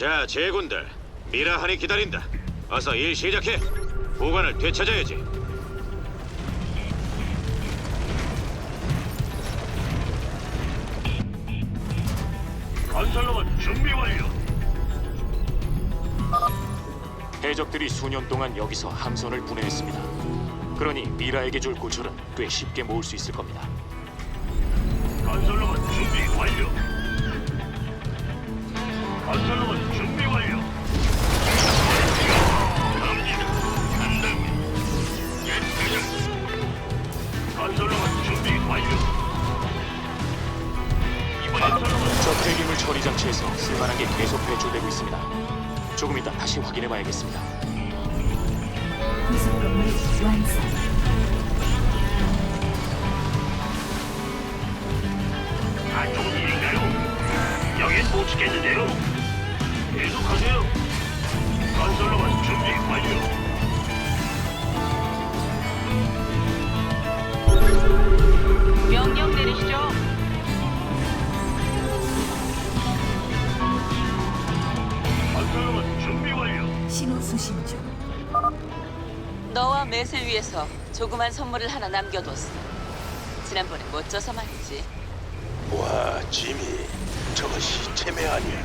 자, 제군들. 미라한이 기다린다. 어서 일 시작해. 보관을 되찾아야지. 건설로봇 준비 완료. 해적들이 수년 동안 여기서 함선을 분해했습니다. 그러니 미라에게 줄 고철은 꽤 쉽게 모을 수 있을 겁니다. 건설로봇 준비 완료. 건설로봇 게 계속 배출되고 있습니다. 조금 이따 다시 확인해 봐야겠습니다. 부속 건물 완성. 중. 너와 맷을 위해서 조그만 선물을 하나 남겨뒀어. 지난번에 못 져서 말이지. 와, 지미, 저것이 체매 아니야?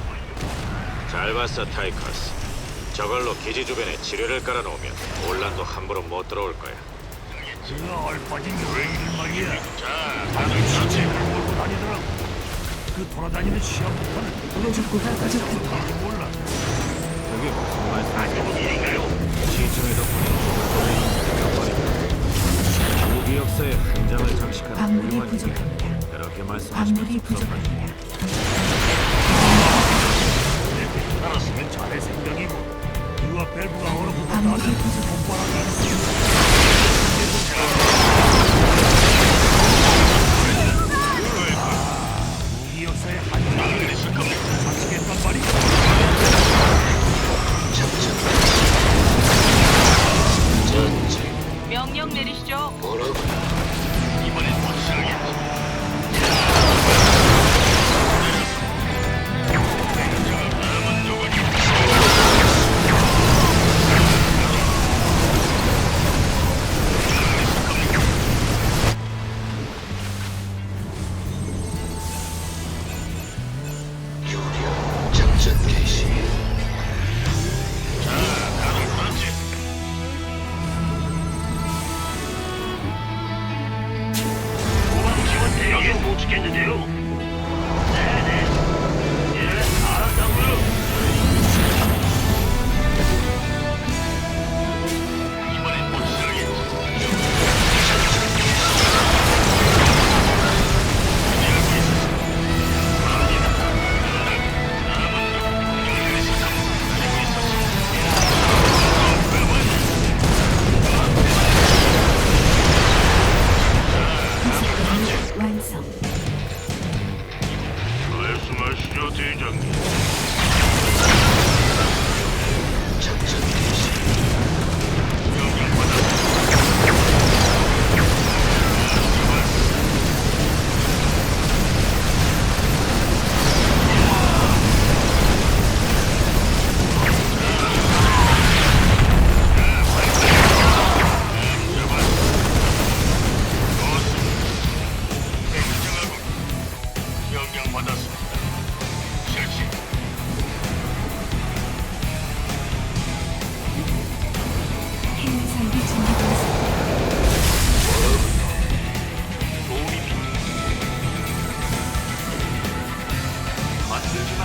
잘 봤어, 타이커스. 저걸로 기지 주변에 지뢰를 깔아놓으면 올란도 함부로 못 들어올 거야. 그가 얼빠진 유행이란 말이야. 자, 다들 시체를 몰고 다니더라고. 그 돌아다니는 시험부터는 보급고가 부족합니다. 몰라. 그게 무슨 말씀? 안 좋은 일인가요? 우리 역사의 한 장을 장식하는 광물이 훌륭한 인재. 부족합니다. 그렇게 말씀하시면 광물이 섭섭하죠. 부족합니다. 알았으면 생각이고. 광물이 나를 부족합니다.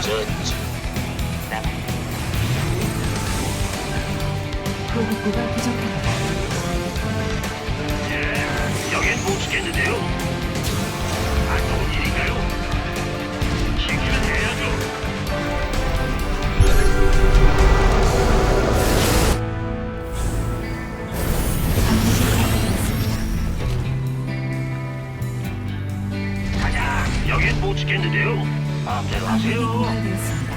전진. 보급고가 부족합니다. 예, 여긴 못 지켰는데요. 안 좋은 일인가요? 시키면 해야죠. 가자. 여긴 못 지켰는데요. 마음대로 광물이 하세요. 고갈되었습니다.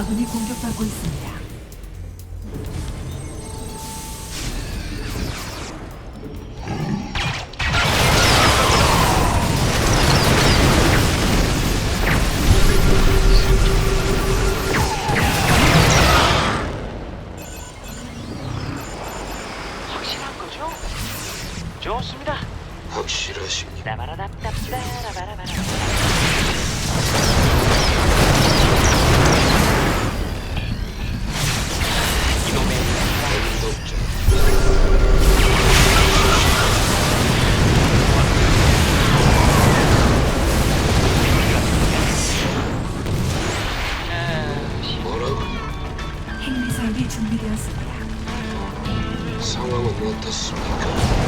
아군이 공격받고 있습니다. 좋습니다. 확실하십니까? 라바라답답다 라바라바라. Só uma want to.